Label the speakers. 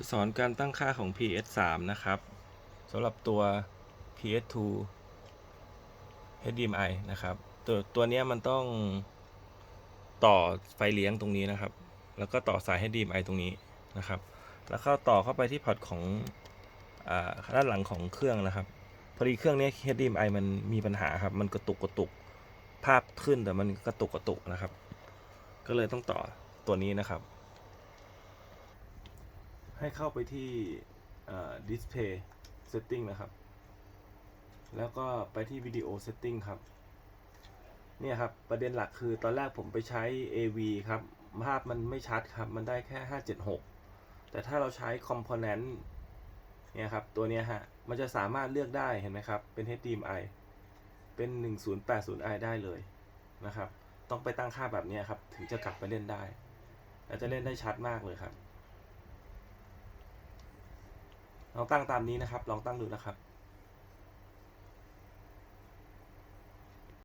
Speaker 1: จะสอนการตั้งค่าของ PS3 นะครับสำหรับตัว PS2 HDMI นะครับ ตัวตัวนี้มันต้องต่อไฟเลี้ยงตรงนี้นะครับ แล้วก็ต่อสาย HDMI ตรงนี้นะครับ แล้วก็ต่อเข้าไปที่พอร์ตของอด้านหลังของเครื่องนะครับ พอดีเครื่องนี้ HDMI มันมีปัญหาครับ มันกระตุกกระตุกภาพขึ้นแต่มันกระตุกกระตุกนะครับ ก็เลยต้องต่อตัวนี้นะครับ ให้เข้าไปที่ display setting นะครับ แล้วก็ไปที่วิดีโอ setting ครับ เนี่ยครับ ประเด็นหลักคือตอนแรกผมไปใช้ AV ครับ ภาพมันไม่ชัดครับ มันได้แค่ 576 แต่ถ้าเราใช้ component เนี่ยครับ ตัวเนี้ยฮะ มันจะสามารถเลือกได้เห็นไหมครับ เป็น HDMI เป็น 1080i ได้เลยนะครับ ต้องไปตั้งค่าแบบนี้ครับ ถึงจะกลับไปเล่นได้ แล้วจะเล่นได้ชัดมากเลยครับ ลองตั้งตามนี้นะครับ ลองตั้งดูนะครับ